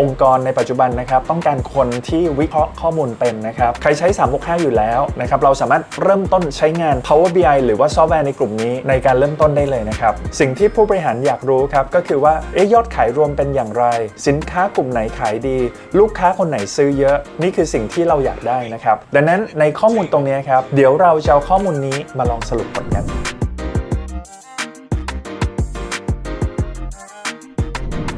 องค์กรในปัจจุบันนะครับต้องการคนที่วิเคราะห์ข้อมูลเป็นนะครับใครใช้ 365 อยู่แล้วนะครับเราสามารถเริ่มต้นใช้งาน Power BI หรือว่าซอฟต์แวร์ในกลุ่มนี้ในการเริ่มต้นได้เลยนะครับสิ่งที่ผู้บริหารอยากรู้ครับก็คือว่าเอ๊ยอดขายรวมเป็นอย่างไร สินค้ากลุ่มไหนขายดี ลูกค้าคนไหนซื้อเยอะ นี่คือสิ่งที่เราอยากได้นะครับดังนั้นในข้อมูลตรงนี้ครับเดี๋ยวเราจะเอาข้อมูลนี้มาลองสรุปผลกัน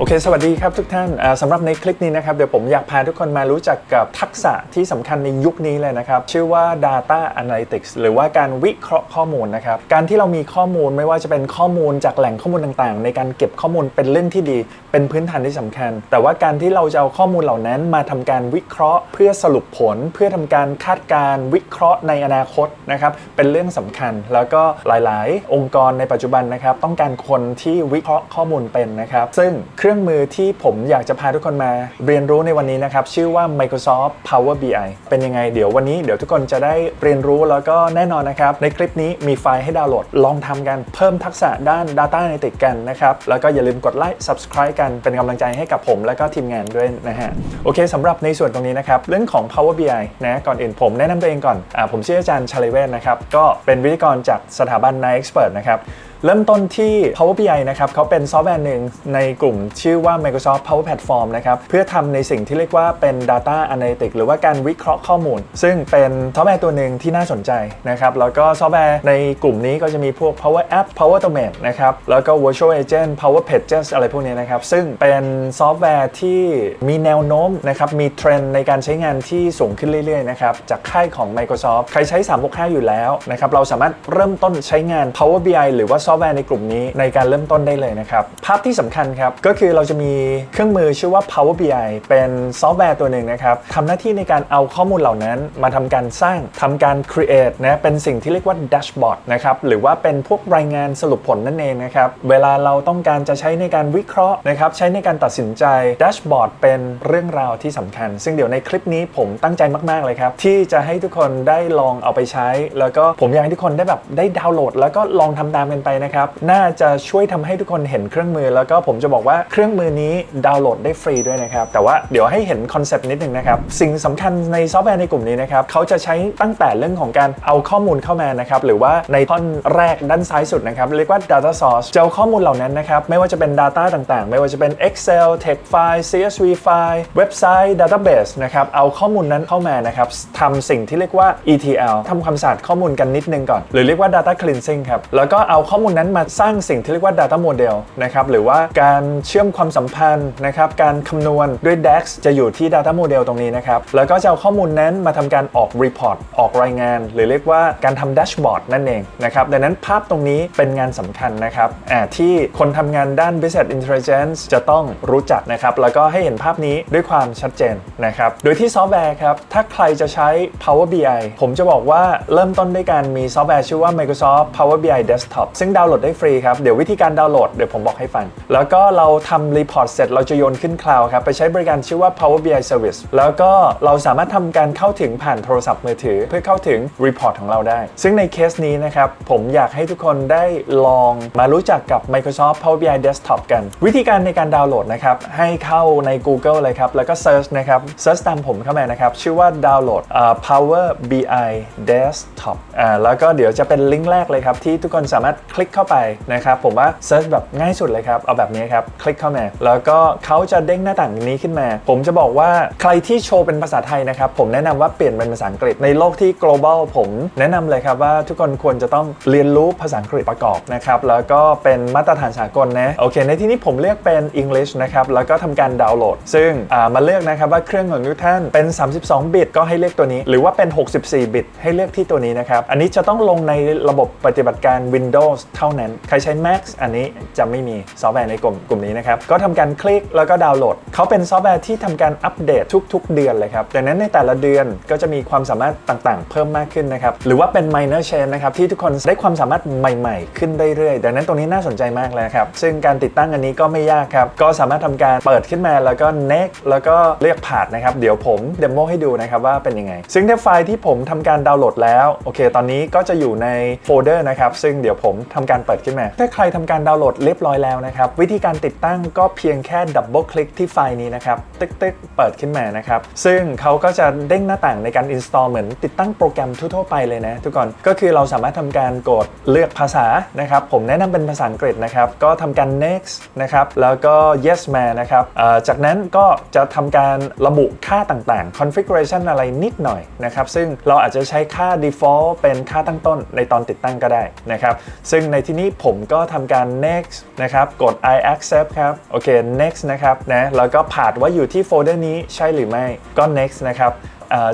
โอเค สวัสดีครับทุกท่านอ่าสำหรับในคลิปนี้นะครับ เดี๋ยวผมอยากพาทุกคนมารู้จักกับทักษะที่สำคัญในยุคนี้เลยนะครับ ชื่อว่า data analytics หรือว่าการวิเคราะห์ข้อมูลนะครับ การที่เรามีข้อมูลไม่ว่าจะเป็นข้อมูลจากแหล่งข้อมูลต่างๆ ในการเก็บข้อมูลเป็นเรื่องที่ดี เป็นพื้นฐานที่สำคัญ แต่ว่าการที่เราจะเอาข้อมูลเหล่านั้นมาทำการวิเคราะห์ เพื่อสรุปผล เพื่อทำการคาดการวิเคราะห์ในอนาคตนะครับเป็นเรื่องสำคัญ แล้วก็หลาย ๆ องค์กรในปัจจุบันนะครับต้องการคนที่วิเคราะห์ข้อมูลเป็นนะครับซึ่งเครื่องื่องมือที่ผมอยากจะพาทุกคนมาเรียนรู้ในวันนี้นะครับ ชื่อว่า Microsoft Power BI เป็นยังไงเดี๋ยววันนี้เดี๋ยวทุกคนจะได้เรียนรู้แล้วก็แน่นอนนะครับ ในคลิปนี้มีไฟล์ให้ดาวน์โหลด ลองทำกันเพิ่มทักษะด้าน Data Analytics กันนะครับ แล้วก็อย่าลืมกดไลค์ Subscribe กันเป็นกำลังใจให้กับผม และก็ทีมงานด้วยนะฮะโอเคสำหรับในส่วนตรงนี้นะครับเรื่องของ Power BI นะก่อนอื่นผมแนะนำตัวเองก่อนอ่าผมชื่ออาจารย์ชาลิเวศนะครับก็เป็นวิทยากรจากสถาบัน n i Expert นะครับ เริ่มต้นที่ Power BI นะครับเขาเป็นซอฟต์แวร์หนึ่งในกลุ่มชื่อว่า Microsoft Power Platform นะครับเพื่อทำในสิ่งที่เรียกว่าเป็น Data Analytics หรือว่าการวิเคราะห์ข้อมูล ซึ่งเป็นซอฟต์แวร์ตัวหนึ่งที่น่าสนใจนะครับแล้วก็ซอฟต์แวร์ในกลุ่มนี้ก็จะมีพวก Power App Power Automate นะครับแล้วก็ Virtual Agent Power Pages อะไรพวกนี้นะครับซึ่งเป็นซอฟต์แวร์ที่มีแนวโน้มนะครับมีเทรนด์ในการใช้งานที่สูงขึ้นเรื่อยๆนะครับจากค่ายของ Microsoft ใครใช้365อยู่แล้วนะครับเราสามารถเริ่มต้นใช้งาน Power BI หรือว่าซอฟต์แวร์ในกลุ่มนี้ในการเริ่มต้นได้เลยนะครับภาพที่สำคัญครับก็คือเราจะมีเครื่องมือชื่อว่า Power BI เป็นซอฟต์แวร์ตัวหนึ่งนะครับทำหน้าที่ในการเอาข้อมูลเหล่านั้น มาทำการสร้างทำการ create นะเป็นสิ่งที่เรียกว่า dashboard นะครับหรือว่าเป็นพวกรายงานสรุปผลนั่นเองนะครับเวลาเราต้องการจะใช้ในการวิเคราะห์นะครับใช้ในการตัดสินใจ dashboard เป็นเรื่องราวที่สำคัญ ซึ่งเดี๋ยวในคลิปนี้ผมตั้งใจมาก ๆ เลยครับ ที่จะให้ทุกคนได้ลองเอาไปใช้ แล้วก็ผมอยากให้ทุกคนได้แบบได้ดาวน์โหลด แล้วก็ลองทำตามกันไปนะครับ น่าจะช่วยทำให้ทุกคนเห็นเครื่องมือ แล้วก็ผมจะบอกว่าเครื่องมือนี้ดาวน์โหลดได้ฟรีด้วยนะครับ แต่ว่าเดี๋ยวให้เห็นคอนเซปต์นิดนึงนะครับ สิ่งสำคัญในซอฟต์แวร์ในกลุ่มนี้นะครับเขาจะใช้ตั้งแต่เรื่องของการเอาข้อมูลเข้ามานะครับ หรือว่าในท่อนแรกด้านซ้ายสุดนะครับ เรียกว่า data source จะเอาข้อมูลเหล่านั้นนะครับ ไม่ว่าจะเป็น data ต่างๆ ไม่ว่าจะเป็น Excel text file CSV file เว็บไซต์ database นะครับ เอาข้อมูลนั้นเข้ามานะครับทำสิ่งที่เรียกว่า ETL ทำความสะอาดข้อมูลกันนิดนึงก่อน หรือเรียกว่า data cleansing ครับ แล้วก็เอาข้อมูลนั้นมาสร้างสิ่งที่เรียกว่า data model นะครับหรือว่าการเชื่อมความสัมพันธ์นะครับการคำนวณด้วย DAX จะอยู่ที่ data model ตรงนี้นะครับ แล้วก็จะเอาข้อมูลนั้นมาทำการออก report ออกรายงาน หรือเรียกว่าการทำ dashboard นั่นเองนะครับดังนั้นภาพตรงนี้เป็นงานสำคัญนะครับอ่าที่คนทำงานด้าน business intelligence จะต้องรู้จักนะครับแล้วก็ให้เห็นภาพนี้ด้วยความชัดเจนนะครับโดยที่ซอฟต์แวร์ครับถ้าใครจะใช้ Power BI ผมจะบอกว่าเริ่มต้นด้วยการมีซอฟต์แวร์ชื่อว่า Microsoft Power BI Desktop ซึ่งดาวน์โหลดได้ฟรีครับ เดี๋ยววิธีการดาวน์โหลดเดี๋ยวผมบอกให้ฟัง แล้วก็เราทำรีพอร์ตเสร็จเราจะโยนขึ้นคลาวด์ครับไปใช้บริการชื่อว่า Power BI Service แล้วก็เราสามารถทำการเข้าถึงผ่านโทรศัพท์มือถือ เพื่อเข้าถึงรีพอร์ตของเราได้ ซึ่งในเคสนี้นะครับผมอยากให้ทุกคนได้ลองมารู้จักกับ Microsoft Power BI Desktop กัน วิธีการในการดาวน์โหลดนะครับให้เข้าใน Google เลยครับแล้วก็ Search นะครับ Search ตามผมเข้ามานะครับชื่อว่าดาวน์โหลด Power BI Desktop อ่าแล้วก็เดี๋ยวจะเป็นลิงก์แรกเลยครับที่ทุกคนสามารถคลิลิกเข้าไปนะครับผมว่า Search แบบง่ายสุดเลยครับเอาแบบนี้ครับคลิกเข้ามาแล้วก็เขาจะเด้งหน้าต่างนี้ขึ้นมา ผมจะบอกว่าใครที่โชว์เป็นภาษาไทยนะครับผมแนะนำว่าเปลี่ยนเป็นภาษาอังกฤษในโลกที่ global ผมแนะนำเลยครับว่าทุกคนควรจะต้องเรียนรู้ภาษาอังกฤษประกอบนะครับแล้วก็เป็นมาตรฐานสากลนะโอเค ในที่นี้ผมเลือกเป็น English นะครับแล้วก็ทำการดาวน์โหลด ซึ่งมาเลือกนะครับว่าเครื่องของทุกท่านเป็น 32 บิตก็ให้เลือกตัวนี้ หรือว่าเป็น 64 บิตให้เลือกที่ตัวนี้นะครับอันนี้จะต้องลงในระบบปฏิบัติการ Windows เท่านั้น ใครใช้ Mac อันนี้จะไม่มีซอฟต์แวร์ในกลุ่มกลุ่มนี้นะครับ ก็ทำการคลิกแล้วก็ดาวน์โหลด เขาเป็นซอฟต์แวร์ที่ทำการอัปเดตทุก ๆ เดือนเลยครับ ดังนั้นในแต่ละเดือนก็จะมีความสามารถต่างๆ เพิ่มมากขึ้นนะครับ หรือว่าเป็น minor change นะครับที่ทุกคนได้ความสามารถใหม่ ๆ ขึ้นเรื่อยๆ ดังนั้นตรงนี้น่าสนใจมากเลยครับ ซึ่งการติดตั้งอันนี้ก็ไม่ยากครับ ก็สามารถทำการเปิดขึ้นมาแล้วก็ next แล้วก็เรียกผ่านนะครับ เดี๋ยวผมเดโมให้ดูนะครับว่าเป็นยังไง ซึ่งถ้าไฟล์ที่ผมทำการดาวน์โหลดแล้ว โอเค ตอนนี้ก็จะอยู่ในโฟลเดอร์นะครับ ซึ่งเดี๋ยวผมทำการเปิดขึ้นมา ถ้าใครทำการดาวน์โหลดเรียบร้อยแล้วนะครับ วิธีการติดตั้งก็เพียงแค่ดับเบิลคลิกที่ไฟล์นี้นะครับตึกตึกๆเปิดขึ้นมานะครับ ซึ่งเขาก็จะเด้งหน้าต่างในการ install เหมือนติดตั้งโปรแกรมทั่วๆไปเลยนะทุกคนก็คือเราสามารถทำการกดเลือกภาษานะครับผมแนะนำเป็นภาษาอังกฤษนะครับก็ทำการ next นะครับแล้วก็ yes มานะครับจากนั้นก็จะทำการระบุค่าต่างๆ configuration อะไรนิดหน่อยนะครับซึ่งเราอาจจะใช้ค่า default เป็นค่าตั้งต้นในตอนติดตั้งก็ได้นะครับซึ่งในที่นี้ผมก็ทำการ next นะครับ กด I accept ครับ โอเค next นะครับนะแล้วก็ผ่านว่าอยู่ที่โฟลเดอร์นี้ใช่หรือไม่ ก็ next นะครับ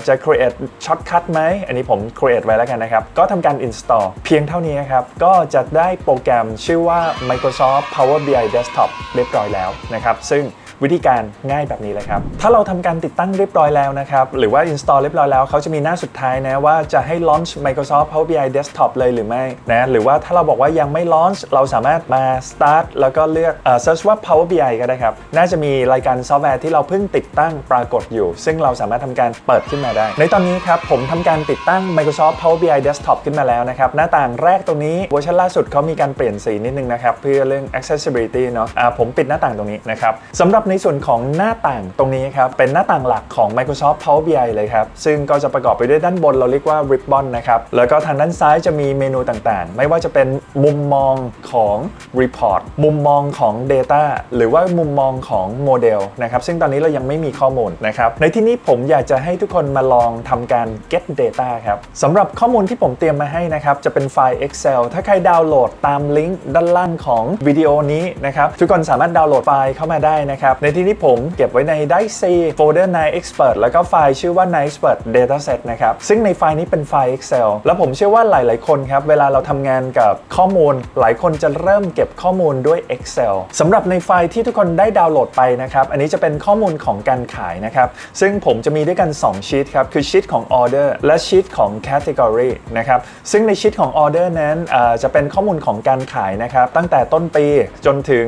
จะ create shortcut ไหม อันนี้ผม create ไว้แล้วกันนะครับ ก็ทำการ install เพียงเท่านี้นะครับ ก็จะได้โปรแกรมชื่อว่า Microsoft Power BI Desktop เรียบร้อยแล้วนะครับ ซึ่ง วิธีการง่ายแบบนี้เลยครับ ถ้าเราทำการติดตั้งเรียบร้อยแล้วนะครับ หรือว่า install เรียบร้อยแล้วเขาจะมีหน้าสุดท้ายนะว่าจะให้ launch Microsoft Power BI Desktop เลยหรือไม่นะหรือว่าถ้าเราบอกว่ายังไม่ launch เราสามารถมา start แล้วก็เลือกเอ่อ search ว่า Power BI ก็ได้ครับ น่าจะมีรายการซอฟต์แวร์ที่เราเพิ่งติดตั้งปรากฏอยู่ ซึ่งเราสามารถทำการเปิดขึ้นมาได้ ในตอนนี้ครับผมทำการติดตั้ง Microsoft Power BI Desktop ขึ้นมาแล้วนะครับหน้าต่างแรกตรงนี้เวอร์ชันล่าสุดเขามีการเปลี่ยนสีนิดนึงนะครับเพื่อเรื่อง accessibility เนาะอ่าผมปิดหน้าต่างตรงนี้นะครับสำหรับในส่วนของหน้าต่างตรงนี้ครับเป็นหน้าต่างหลักของ Microsoft Power BI เลยครับ ซึ่งก็จะประกอบไปด้วยด้านบนเราเรียกว่า ribbon นะครับแล้วก็ทางด้านซ้ายจะมีเมนูต่างๆ ไม่ว่าจะเป็นมุมมองของ report มุมมองของ data หรือว่ามุมมองของโมเดลนะครับซึ่งตอนนี้เรายังไม่มีข้อมูลนะครับในที่นี้ผมอยากจะให้ทุกคนมาลองทำการ get data ครับสำหรับข้อมูลที่ผมเตรียมมาให้นะครับจะเป็นไฟล์ Excel ถ้าใครดาวน์โหลดตามลิงก์ด้านล่างของวิดีโอนี้นะครับทุกคนสามารถดาวน์โหลดไฟล์เข้ามาได้นะครับในที่นี้ผมเก็บไว้ในได้ C โฟลเดอร์9 expert แล้วก็ไฟล์ชื่อว่า9 expert dataset นะครับ ซึ่งในไฟล์นี้เป็นไฟล์ Excel แล้วผมเชื่อว่าหลาย ๆ คนครับ เวลาเราทำงานกับข้อมูล หลายคนจะเริ่มเก็บข้อมูลด้วย Excel สำหรับในไฟล์ที่ทุกคนได้ดาวน์โหลดไปนะครับ อันนี้จะเป็นข้อมูลของการขายนะครับ ซึ่งผมจะมีด้วยกัน 2 ชีตครับ คือชีตของ order และชีตของ category นะครับ ซึ่งในชีตของ order นั้นจะเป็นข้อมูลของการขายนะครับ ตั้งแต่ต้นปีจนถึง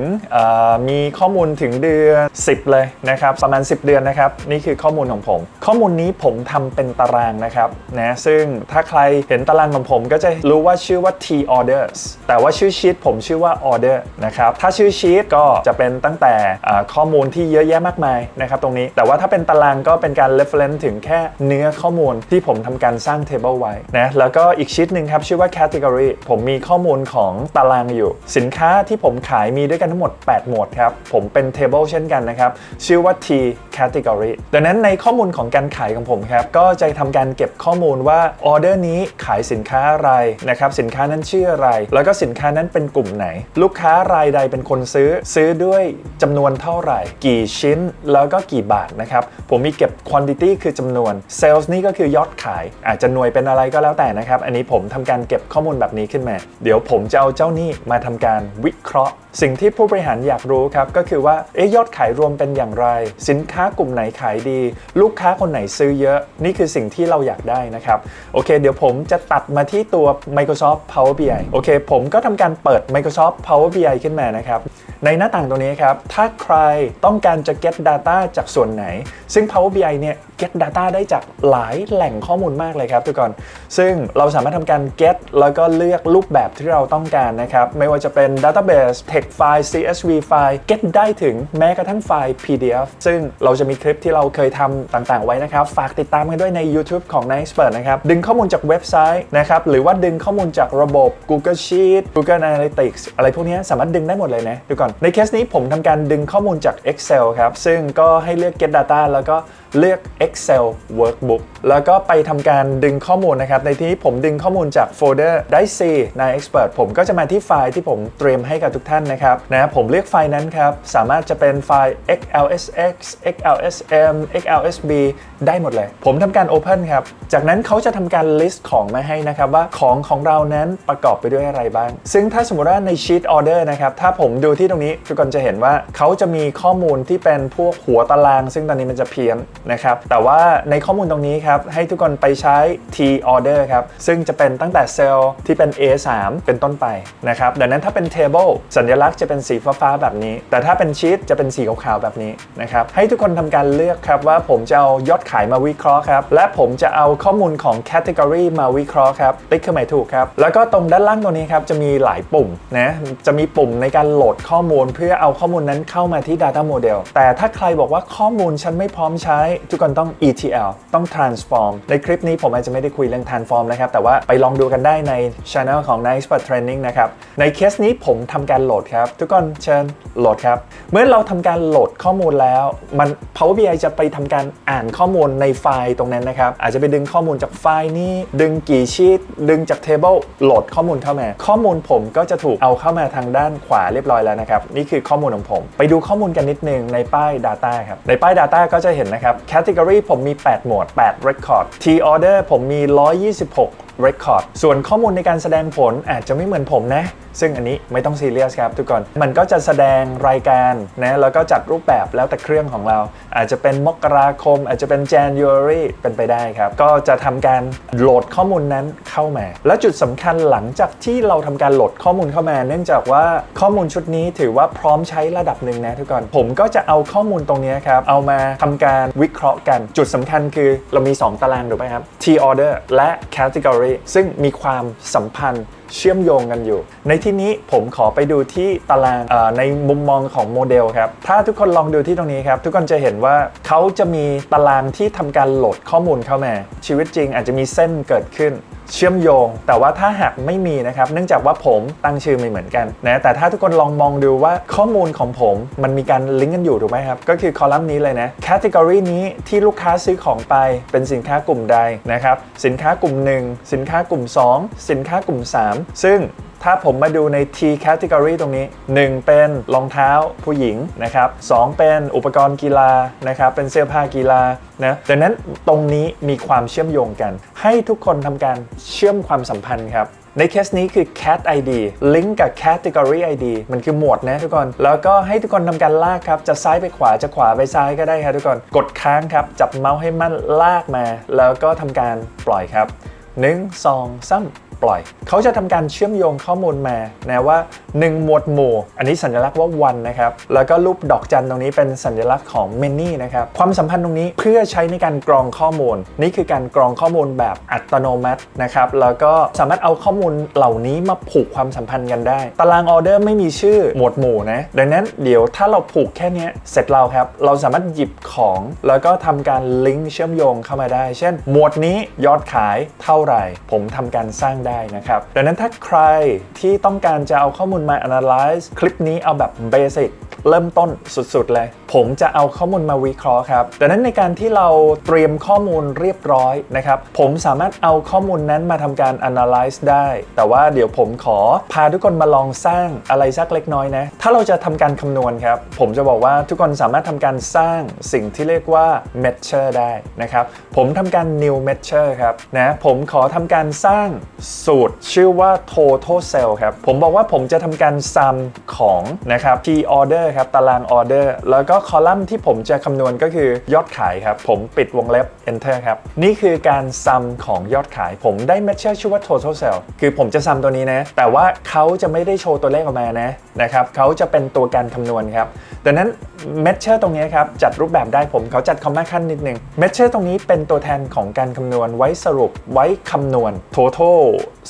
มีข้อมูลถึงเดือน10 เลยนะครับประมาณ 10 เดือนนะครับนี่คือข้อมูลของผม ข้อมูลนี้ผมทำเป็นตารางนะครับนะซึ่งถ้าใครเห็นตารางของผมก็จะรู้ว่าชื่อว่า T orders แต่ว่าชื่อชีตผมชื่อว่า order นะครับถ้าชื่อชีตก็จะเป็นตั้งแต่ข้อมูลที่เยอะแยะมากมายนะครับตรงนี้แต่ว่าถ้าเป็นตารางก็เป็นการ reference ถึงแค่เนื้อข้อมูลที่ผมทำการสร้าง table ไว้นะแล้วก็อีกชีตหนึ่งครับชื่อว่า category ผมมีข้อมูลของตารางอยู่ สินค้าที่ผมขายมีด้วยกันทั้งหมด 8 หมวดครับผมเป็น table เช่นกันนะครับชื่อว่า T category ดังนั้นในข้อมูลของการขายของผมครับก็จะทำการเก็บข้อมูลว่าออเดอร์นี้ขายสินค้าอะไรนะครับสินค้านั้นชื่ออะไร แล้วก็สินค้านั้นเป็นกลุ่มไหน ลูกค้ารายใดเป็นคนซื้อซื้อด้วยจำนวนเท่าไหร่ กี่ชิ้นแล้วก็กี่บาทนะครับผมมีเก็บ quantity คือจำนวน sales นี่ก็คือยอดขาย อาจจะหน่วยเป็นอะไรก็แล้วแต่นะครับ อันนี้ผมทำการเก็บข้อมูลแบบนี้ขึ้นมา เดี๋ยวผมจะเอาเจ้าหนี้มาทำการวิเคราะห์สิ่งที่ผู้บริหารอยากรู้ครับก็คือว่าเอ๊ยอดขายรวมเป็นอย่างไร สินค้ากลุ่มไหนขายดี ลูกค้าคนไหนซื้อเยอะ นี่คือสิ่งที่เราอยากได้นะครับ โอเค เดี๋ยวผมจะตัดมาที่ตัว Microsoft Power BI โอเค ผมก็ทำการเปิด Microsoft Power BI ขึ้นมานะครับ ในหน้าต่างตรงนี้ครับ ถ้าใครต้องการจะ get data จากส่วนไหน ซึ่ง Power BI เนี่ย get data ได้จากหลายแหล่งข้อมูลมากเลยครับทุกคน ซึ่งเราสามารถทำการ get แล้วก็เลือกรูปแบบที่เราต้องการนะครับ ไม่ว่าจะเป็น database text file CSV ไฟล์ get ได้ถึงแม้กระทั่งไฟล์ PDF ซึ่งเราจะมีคลิปที่เราเคยทำต่างๆไว้นะครับ ฝากติดตามกันด้วยใน YouTube ของ n i c e p e r t นะครับ ดึงข้อมูลจากเว็บไซต์นะครับหรือว่าดึงข้อมูลจากระบบ Google Sheet Google Analytics อะไรพวกนี้สามารถดึงได้หมดเลยนะดูก่อนในเคสนี้ผมทำการดึงข้อมูลจาก Excel ครับซึ่งก็ให้เลือก get data แล้วก็ เลือก Excel Workbook แล้วก็ไปทำการดึงข้อมูลนะครับ ในที่ผมดึงข้อมูลจากโฟลเดอร์ได้ C ใน Expert ผมก็จะมาที่ไฟล์ที่ผมเตรียมให้กับทุกท่านนะครับนะผมเลือกไฟล์นั้นครับ สามารถจะเป็นไฟล์ XLSX XLSM XLSB ได้หมดเลย ผมทำการ Open ครับ จากนั้นเขาจะทำการ list ของมาให้นะครับ ว่าของของเรานั้นประกอบไปด้วยอะไรบ้าง ซึ่งถ้าสมมติว่าใน Sheet Order นะครับ ถ้าผมดูที่ตรงนี้ทุกคนจะเห็นว่าเขาจะมีข้อมูลที่เป็นพวกหัวตาราง ซึ่งตอนนี้มันจะเพี้ยนนะครับแต่ว่าในข้อมูลตรงนี้ครับให้ทุกคนไปใช้ T order ครับ ซึ่งจะเป็นตั้งแต่เซลล์ที่เป็น A3 เป็นต้นไปนะครับดังนั้นถ้าเป็น table สัญลักษณ์จะเป็นสีฟ้าๆแบบนี้ แต่ถ้าเป็นชีตจะเป็นสีขาวๆแบบนี้นะครับ ให้ทุกคนทำการเลือกครับว่าผมจะเอายอดขายมาวิเคราะห์ครับ และผมจะเอาข้อมูลของ category มาวิเคราะห์ครับ ติ๊กเครื่องหมายถูกครับ แล้วก็ตรงด้านล่างตรงนี้ครับจะมีหลายปุ่มนะ จะมีปุ่มในการโหลดข้อมูล เพื่อเอาข้อมูลนั้นเข้ามาที่ data model แต่ถ้าใครบอกว่าข้อมูลฉันไม่พร้อมใช้ ทุกคนต้อง ETL ต้อง trans transform ในคลิปนี้ผมอาจจะไม่ได้คุยเรื่อง transform นะครับ แต่ว่าไปลองดูกันได้ใน channel ของ Nice Expert Training นะครับ ในเคสนี้ผมทำการโหลดครับ ทุกคนเชิญโหลดครับ เมื่อเราทำการโหลดข้อมูลแล้ว มัน Power BI จะไปทำการอ่านข้อมูลในไฟล์ตรงนั้นนะครับ อาจจะไปดึงข้อมูลจากไฟล์นี้ ดึงกี่ชีตดึงจาก table โหลดข้อมูลเข้ามา ข้อมูลผมก็จะถูกเอาเข้ามาทางด้านขวาเรียบร้อยแล้วนะครับ นี่คือข้อมูลของผม ไปดูข้อมูลกันนิดนึงในป้าย Data ครับ ในป้าย Data ก็จะเห็นนะครับ Category ผมมี 8 หมวด 8 Record T Order ผมมี 126 Record ส่วนข้อมูลในการแสดงผลอาจจะไม่เหมือนผมนะ ซึ่งอันนี้ไม่ต้องซีเรียสครับทุกคน มันก็จะแสดงรายการนะแล้วก็จัดรูปแบบแล้วแต่เครื่องของเรา อาจจะเป็นมกราคม อาจจะเป็น January เป็นไปได้ครับ ก็จะทำการโหลดข้อมูลนั้นเข้ามา และจุดสำคัญหลังจากที่เราทำการโหลดข้อมูลเข้ามา เนื่องจากว่าข้อมูลชุดนี้ถือว่าพร้อมใช้ระดับหนึ่งนะทุกคนผมก็จะเอาข้อมูลตรงนี้ครับเอามาทำการวิเคราะห์กัน จุดสำคัญคือเรามี 2 ตารางถูกไหมครับ T order และ category ซึ่งมีความสัมพันธ์เชื่อมโยงกันอยู่ ในที่นี้ผมขอไปดูที่ตารางในมุมมองของโมเดลครับ ถ้าทุกคนลองดูที่ตรงนี้ครับ ทุกคนจะเห็นว่าเขาจะมีตารางที่ทำการโหลดข้อมูลเข้ามา ชีวิตจริงอาจจะมีเส้นเกิดขึ้น เชื่อมโยง แต่ว่าถ้าหากไม่มีนะครับ เนื่องจากว่าผมตั้งชื่อไม่เหมือนกันนะแต่ถ้าทุกคนลองมองดูว่าข้อมูลของผมมันมีการลิงก์กันอยู่ถูกไหมครับ ก็คือคอลัมน์นี้เลยนะแคตตากรีนี้ที่ลูกค้าซื้อของไปเป็นสินค้ากลุ่มใดนะครับ สินค้ากลุ่ม 1 สินค้ากลุ่ม 2 สินค้ากลุ่ม 3 ซึ่ง ถ้าผมมาดูใน T category ตรงนี้ 1 เป็นรองเท้าผู้หญิงนะครับ2เป็นอุปกรณ์กีฬานะครับเป็นเสื้อผ้ากีฬานะดังนั้นตรงนี้มีความเชื่อมโยงกัน ให้ทุกคนทำการเชื่อมความสัมพันธ์ครับในเคสนี้คือ cat id ลิงก์กับ category id มันคือหมวดนะทุกคน แล้วก็ให้ทุกคนทำการลากครับ จะซ้ายไปขวาจะขวาไปซ้ายก็ได้ครับทุกคน กดค้างครับ จับเมาส์ให้มั่นลากมา แล้วก็ทำการปล่อยครับ 1 2 3 ปล่อย เขาจะทำการเชื่อมโยงข้อมูลมานะว่า 1 หมวดหมู่ อันนี้สัญลักษณ์ว่า one นะครับแล้วก็รูปดอกจันตรงนี้เป็นสัญลักษณ์ของ many นะครับความสัมพันธ์ตรงนี้เพื่อใช้ในการกรองข้อมูล นี่คือการกรองข้อมูลแบบอัตโนมัตินะครับแล้วก็สามารถเอาข้อมูลเหล่านี้มาผูกความสัมพันธ์กันได้ ตารางออเดอร์ไม่มีชื่อหมวดหมู่นะดังนั้นเดี๋ยวถ้าเราผูกแค่นี้เสร็จเราครับเราสามารถหยิบของแล้วก็ทำการลิงก์เชื่อมโยงเข้ามาได้ เช่น หมวดนี้ยอดขายเท่าไหร่ ผมทำการสร้างได้นะครับ ดังนั้นถ้าใครที่ต้องการจะเอาข้อมูลมา analyze คลิปนี้เอาแบบเบสิกเริ่มต้นสุดๆเลย ผมจะเอาข้อมูลมาวิเคราะห์ครับ ดังนั้นในการที่เราเตรียมข้อมูลเรียบร้อยนะครับ ผมสามารถเอาข้อมูลนั้นมาทำการ analyze ได้ แต่ว่าเดี๋ยวผมขอพาทุกคนมาลองสร้างอะไรสักเล็กน้อยนะ ถ้าเราจะทำการคำนวณครับ ผมจะบอกว่าทุกคนสามารถทำการสร้างสิ่งที่เรียกว่า measure ได้นะครับ ผมทำการ new measure ครับ นะ ผมขอทำการสร้างสูตรชื่อว่า total sale ครับ ผมบอกว่าผมจะทำการ sum ของนะครับ P order ครับ ตาราง order แล้วก็คอลัมน์ที่ผมจะคำนวณก็คือยอดขายครับ ผมปิดวงเล็บ enter ครับ นี่คือการ sum ของยอดขาย ผมได้ measure ชื่อว่า total sale คือผมจะ sum ตัวนี้นะ แต่ว่าเขาจะไม่ได้โชว์ตัวเลขออกมานะนะครับเขาจะเป็นตัวการคำนวณครับดังนั้น แมชเชอร์ตรงนี้ครับ จัดรูปแบบได้ผมเขาจัดคอมมาขั้นนิดนึงแมชเชอร์ตรงนี้เป็นตัวแทนของการคำนวณไว้สรุปไว้คำนวณ total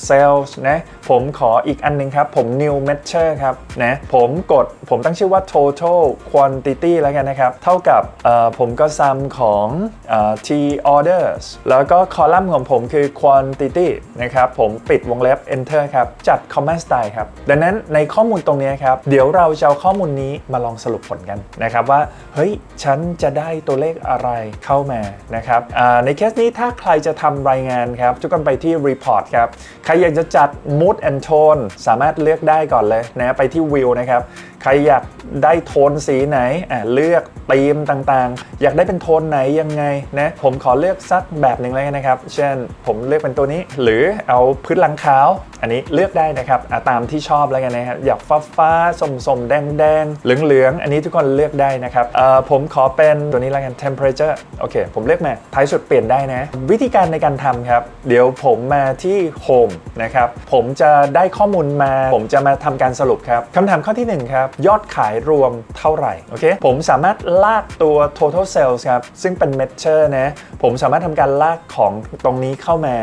sales นะผมขออีกอันหนึงครับ ผม new measure ครับนะผมกดผมตั้งชื่อว่า total quantity แล้วกันนะครับ เท่ากับเออผมก็ sum ของอ t orders แล้วก็คอลัมน์ของผมคือ quantity นะครับ ผมปิดวงเล็บ enter ครับ จัด comma style ครับ ดังนั้นในข้อมูลตรงนี้ครับ เดี๋ยวเราจะเอาข้อมูลนี้มาลองสรุปผลกันนะครับว่า เฮ้ย ฉันจะได้ตัวเลขอะไรเข้ามานะครับในเคสนี้ถ้าใครจะทำรายงานครับทุกคนไปที่ report ครับใครอยากจะจัด mood and tone สามารถเลือกได้ก่อนเลยนะไปที่ view นะครับ ใครอยากได้โทนสีไหนอะเลือกธีมต่างๆ อยากได้เป็นโทนไหนยังไงนะผมขอเลือกสักแบบหนึ่งเลยนะครับ เช่นผมเลือกเป็นตัวนี้ หรือเอาพื้นหลังขาว อันนี้เลือกได้นะครับตามที่ชอบแล้วกันนะครับอยากฟ้าฟ้าๆส้มๆแดงๆเหลืองๆอันนี้ทุกคนเลือกได้นะครับผมขอเป็นตัวนี้แล้วกัน temperature โอเค ผมเลือกมาท้ายสุดเปลี่ยนได้นะ วิธีการในการทำครับ เดี๋ยวผมมาที่ home นะครับผมจะได้ข้อมูลมา ผมจะมาทำการสรุปครับคำถามข้อที่1ครับยอดขายรวมเท่าไหร่โอเคผมสามารถลากตัว total sales ครับซึ่งเป็น measure นะผมสามารถทำการลากของตรงนี้เข้ามา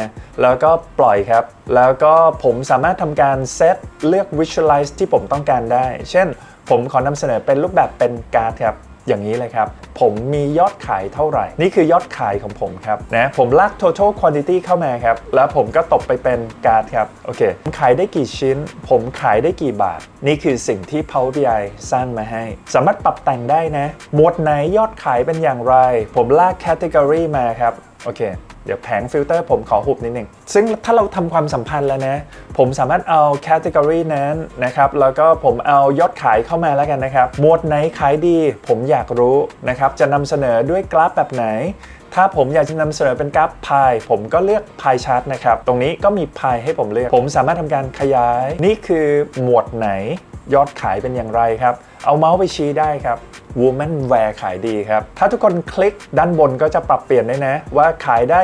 แล้วก็ปล่อยครับ แล้วก็ผมสามารถทำการเซตเลือก visualize ที่ผมต้องการได้ เช่น ผมขอนำเสนอเป็นรูปแบบเป็นการ์ดครับ อย่างนี้เลยครับ ผมมียอดขายเท่าไหร่ นี่คือยอดขายของผมครับนะผมลาก total quantity เข้ามาครับ แล้วผมก็ตบไปเป็นการ์ดครับโอเคผมขายได้กี่ชิ้น ผมขายได้กี่บาท นี่คือสิ่งที่ Power BI สร้างมาให้ สามารถปรับแต่งได้นะหมวดไหนยอดขายเป็นอย่างไร ผมลาก category มาครับโอเค เดี๋ยวแผงฟิลเตอร์ผมขอหุบนิดนึงซึ่งถ้าเราทำความสัมพันธ์แล้วนะ ผมสามารถเอา category นั้นนะครับ แล้วก็ผมเอายอดขายเข้ามาแล้วกันนะครับหมวดไหนขายดี ผมอยากรู้นะครับ จะนำเสนอด้วยกราฟแบบไหน ถ้าผมอยากจะนำเสนอเป็นกราฟพายผมก็เลือกพายชาร์ตนะครับ ตรงนี้ก็มีพายให้ผมเลือก ผมสามารถทำการขยาย นี่คือหมวดไหนยอดขายเป็นอย่างไรครับ เอาเมาส์ไปชี้ได้ครับ Woman Wear ขายดีครับ ถ้าทุกคนคลิกด้านบนก็จะปรับเปลี่ยนได้นะ ว่าขายได้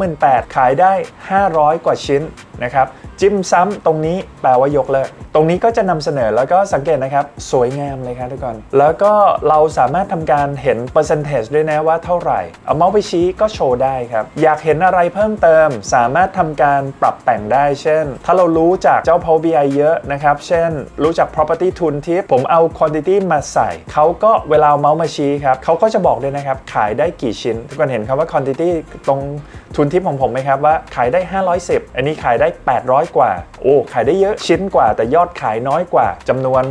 28,000 ขายได้ 500 กว่าชิ้นนะครับ จิ้มซ้ำตรงนี้แปลว่ายกเลิก ตรงนี้ก็จะนำเสนอแล้วก็สังเกตนะครับ สวยงามเลยครับทุกคน แล้วก็เราสามารถทำการเห็น percentage ด้วยนะว่าเท่าไหร่ เอาเมาส์ไปชี้ก็โชว์ได้ครับ อยากเห็นอะไรเพิ่มเติม สามารถทำการปรับแต่งได้ เช่น ถ้าเรารู้จากเจ้า Power BI เยอะนะครับ เช่น รู้จัก property tooltip ผมเอา quantity มาใส่เขาก็เวลาเมาส์มาชี้ครับเขาก็จะบอกด้วยนะครับ ขายได้กี่ชิ้น ทุกคนเห็นคำว่า quantity ตรงทุนทิปของผมไหมครับว่าขายได้ 510 อันนี้ขายได้ 800 กว่า โอ้ขายได้เยอะชิ้นกว่า แต่ยอดขายน้อยกว่าจำนวน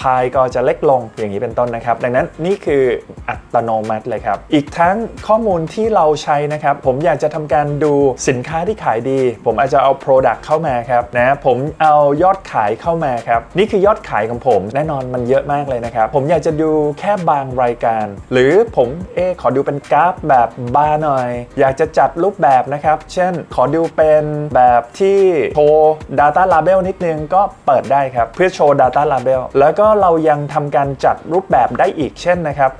พายก็จะเล็กลงอย่างนี้เป็นต้นนะครับ ดังนั้นนี่คืออัตโนมัติเลยครับ อีกทั้งข้อมูลที่เราใช้นะครับ ผมอยากจะทำการดูสินค้าที่ขายดี ผมอาจจะเอา Product เข้ามาครับนะผมเอายอดขายเข้ามาครับนี่คือยอดขายของผม แน่นอนมันเยอะมากเลยนะครับ ผมอยากจะดูแค่ค่บางรายการ หรือผมเอขอดูเป็นกราฟแบบบาร์หน่อย อยากจะจัดรูปแบบนะครับ เช่นขอดูเป็นแบบที่โชว์ Data Label นิดนึงก็เปิดได้ครับ เพื่อโชว์ Data Label แล้วก็เรายังทำการจัดรูปแบบได้อีกเช่นนะครับ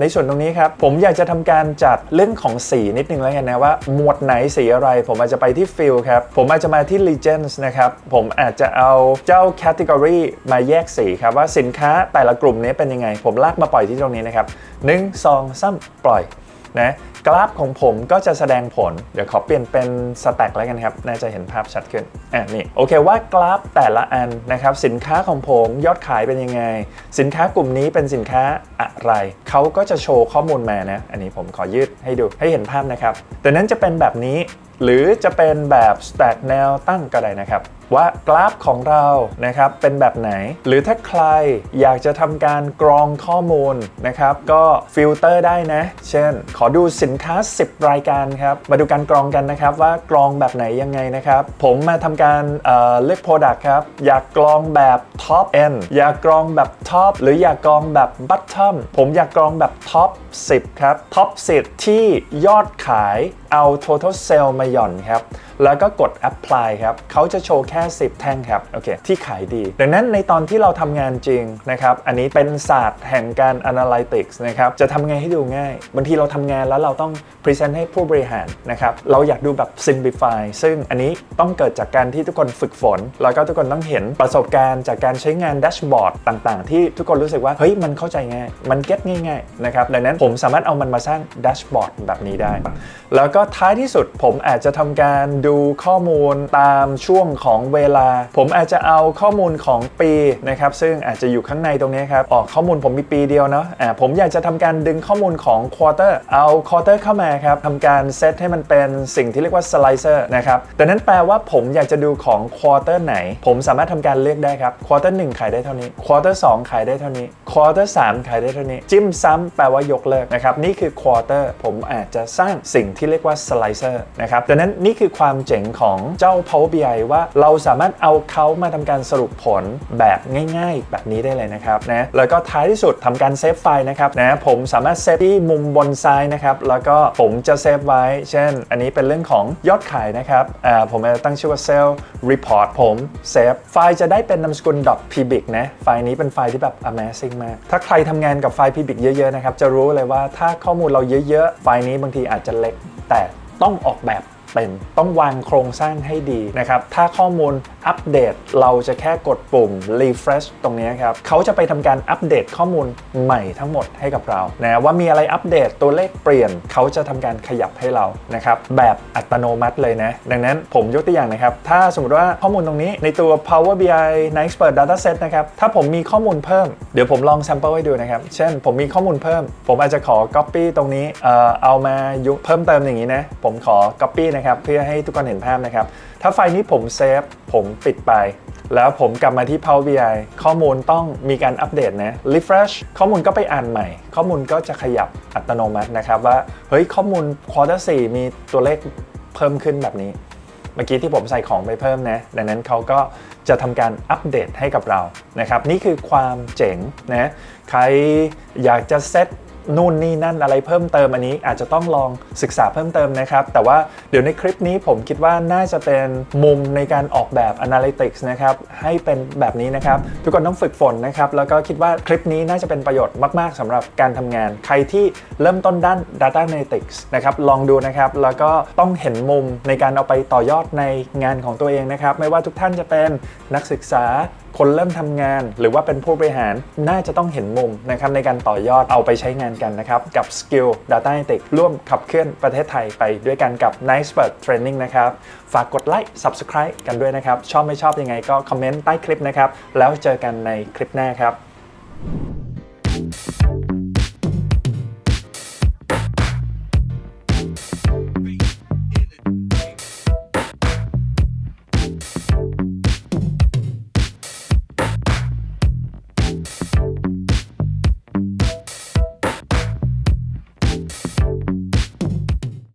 ในส่วนตรงนี้ครับ ผมอยากจะทำการจัดเรื่องของสีนิดนึงแล้วกันนะว่าหมวดไหนสีอะไร ผมอาจจะไปที่ Fill ครับ ผมอาจจะมาที่ Legends นะครับ ผมอาจจะเอาเจ้า Category มาแยกสีครับว่าสินค้าแต่ละกลุ่มนี้เป็นยังไง ผมลากมาปล่อยที่ตรงนี้นะครับ1 2 3ปล่อยนะกราฟของผมก็จะแสดงผล เดี๋ยวขอเปลี่ยนเป็นสแต็กแล้วกันครับ น่าจะเห็นภาพชัดขึ้น อะนี่ โอเคว่ากราฟแต่ละอันนะครับ สินค้าของผมยอดขายเป็นยังไง สินค้ากลุ่มนี้เป็นสินค้าอะไร เขาก็จะโชว์ข้อมูลมานะ อันนี้ผมขอยืดให้ดูให้เห็นภาพนะครับ แต่นั้นจะเป็นแบบนี้ หรือจะเป็นแบบสแต็กแนวตั้งก็ได้นะครับ ว่ากราฟของเรานะครับเป็นแบบไหน หรือถ้าใครอยากจะทำการกรองข้อมูลนะครับก็ฟิลเตอร์ได้นะ เช่น ขอดูสินค้า 10 รายการครับมาดูการกรองกันนะครับว่ากรองแบบไหนยังไงนะครับ ผมมาทำการเเลือก Product ครับ อยากกรองแบบ Top End อยากกรองแบบ Top หรืออยากกรองแบบ Bottom ผมอยากกรองแบบ Top 10 ครับ Top 10 ที่ยอดขายเอา total sale มาหย่อนครับแล้วก็กด apply ครับเขาจะโชว์แค่ค่ 10 แท่งครับโอเคที่ขายดี ดังนั้นในตอนที่เราทำงานจริงนะครับอันนี้เป็นศาสตร์แห่งการ analytics นะครับจะทำไงให้ดูง่าย บางทีเราทำงานแล้วเราต้อง present ให้ผู้บริหารนะครับเราอยากดูแบบ simplify ซึ่งอันนี้ต้องเกิดจากการที่ทุกคนฝึกฝน แล้วก็ทุกคนต้องเห็นประสบการณ์จากการใช้งานแดชบอร์ดต่างๆ ที่ทุกคนรู้สึกว่าเฮ้ยมันเข้าใจง่าย มันเก็ตง่ายๆนะครับดังนั้นผมสามารถเอามันมาสร้างแดชบอร์ดแบบนี้ได้ แล้วก็ท้ายที่สุดผมอาจจะทำการดูข้อมูลตามช่วงของเวลา ผมอาจจะเอาข้อมูลของปีนะครับซึ่งอาจจะอยู่ข้างในตรงนี้ครับออกข้อมูลผมมีปีเดียวเนาะอ่าผมอยากจะทำการดึงข้อมูลของควอเตอร์เอาควอเตอร์เข้ามาครับทำการเซตให้มันเป็นสิ่งที่เรียกว่าสไลเซอร์นะครับดังนั้นแปลว่าผมอยากจะดูของควอเตอร์ไหน ผมสามารถทำการเลือกได้ครับควอเตอร์หขายได้เท่านี้ควอเตอร์สขายได้เท่านี้ควอเตอร์สขายได้เท่านี้ จิ้มซ้ำแปลว่ายกเลิกนะครับนี่คือควอเตอร์ผมอาจจะสร้างสิ่งที่เรียกว่าสไลเซอร์นะครับดังนั้นนี่คือความเจ๋งของเจ้า Power BI ว่าเราสามารถเอาเขามาทำการสรุปผลแบบง่าย ๆ แบบนี้ได้เลยนะครับนะแล้วก็ท้ายที่สุดทำการเซฟไฟล์นะครับนะผมสามารถเซฟที่มุมบนซ้ายนะครับแล้วก็ผมจะเซฟไว้ เช่น อันนี้เป็นเรื่องของยอดขายนะครับอ่าผมจะตั้งชื่อว่า Sell Report ผมเซฟไฟล์จะได้เป็นนามสกุล .pbig นะไฟล์นี้เป็นไฟล์ที่แบบ amazing มาก ถ้าใครทำงานกับไฟล์ pbig เยอะๆนะครับจะรู้เลยว่าถ้าข้อมูลเราเยอะๆ ไฟล์นี้บางทีอาจจะเล็กแต่ต้องออกแบบ เป็นต้องวางโครงสร้างให้ดีนะครับ ถ้าข้อมูลอัปเดตเราจะแค่กดปุ่ม refresh ตรงนี้ครับ เขาจะไปทำการอัปเดตข้อมูลใหม่ทั้งหมดให้กับเรานะว่ามีอะไรอัปเดตตัวเลขเปลี่ยน เขาจะทำการขยับให้เรานะครับแบบอัตโนมัติเลยนะ ดังนั้นผมยกตัวอย่างนะครับ ถ้าสมมติว่าข้อมูลตรงนี้ในตัว Power BI Nice Expert Dataset นะครับ ถ้าผมมีข้อมูลเพิ่ม เดี๋ยวผมลอง sample ให้ดูนะครับ เช่นผมมีข้อมูลเพิ่ม ผมอาจจะขอ copy ตรงนี้ เอ่อ เอามายุเพิ่มเติมอย่างนี้นะ ผมขอ copy นะครับเพื่อให้ทุกคนเห็นภาพนะครับ ถ้าไฟล์นี้ผมเซฟผมปิดไป แล้วผมกลับมาที่ Power BI ข้อมูลต้องมีการอัปเดตนะ refresh ข้อมูลก็ไปอ่านใหม่ ข้อมูลก็จะขยับอัตโนมัตินะครับว่าเฮ้ยข้อมูล quarter 4มีตัวเลขเพิ่มขึ้นแบบนี้เมื่อกี้ที่ผมใส่ของไปเพิ่มนะ ดังนั้นเขาก็จะทำการอัปเดตให้กับเรานะครับ นี่คือความเจ๋งนะ ใครอยากจะเซต นู่นนี่นั่นอะไรเพิ่มเติมอันนี้อาจจะต้องลองศึกษาเพิ่มเติมนะครับ แต่ว่าเดี๋ยวในคลิปนี้ผมคิดว่าน่าจะเป็นมุมในการออกแบบ Analytics นะครับให้เป็นแบบนี้นะครับทุกคนต้องฝึกฝนนะครับแล้วก็คิดว่าคลิปนี้น่าจะเป็นประโยชน์มาก ๆสำหรับการทำงาน ใครที่เริ่มต้นด้าน Data Analytics นะครับลองดูนะครับแล้วก็ต้องเห็นมุมในการเอาไปต่อยอดในงานของตัวเองนะครับไม่ว่าทุกท่านจะเป็นนักศึกษา คนเริ่มทำงาน หรือว่าเป็นผู้บริหารน่าจะต้องเห็นมุมนะครับในการต่อยอดเอาไปใช้งานกันนะครับ กับสกิล Data a n a l y t i c ร่วมขับเคลื่อนประเทศไทยไปด้วยกันกับ Nice Bird Training นะครับ ฝากกดไลค์ Subscribe กันด้วยนะครับ ชอบไม่ชอบยังไงก็คอมเมนต์ใต้คลิปนะครับ แล้วเจอกันในคลิปหน้าครับ